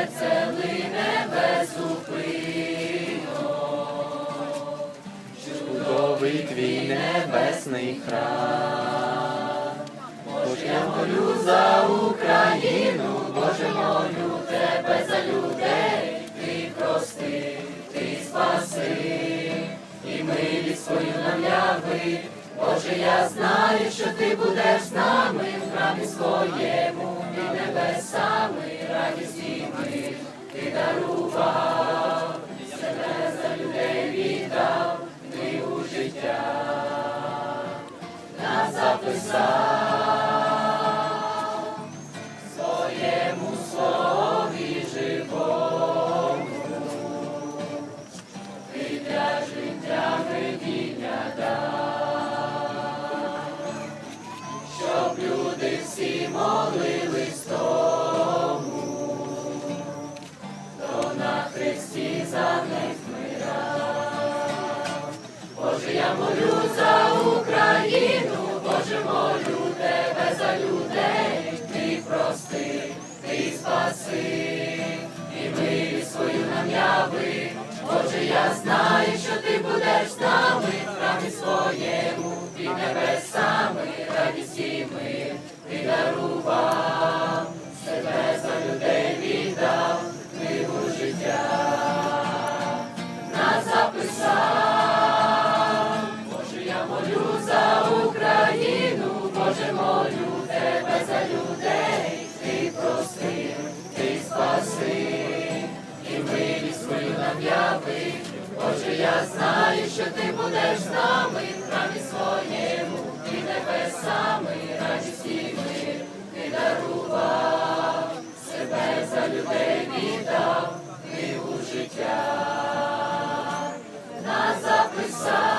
серце лине безупинно, чудовий твій небесний храм, Боже, я молю за Україну, Боже молю тебе за людей, ти прости, ти спаси, і милість свою нам. Боже, я знаю, що ти будеш з нами в храмі своєму і небесами раді. Христі за них вмирав. Боже, я молю за Боже, молю тебе за людей, ти прости, ти спаси, і милість свою нам яви. Боже, я знаю, що ти будеш з нами в храмі своєму, під небесами, радість і мир, ти дарував, я знаю, що ти будеш з нами в храмі своєму, і небесами, радість і мир ти дарував, себе за людей віддав, ти у життя нас записав.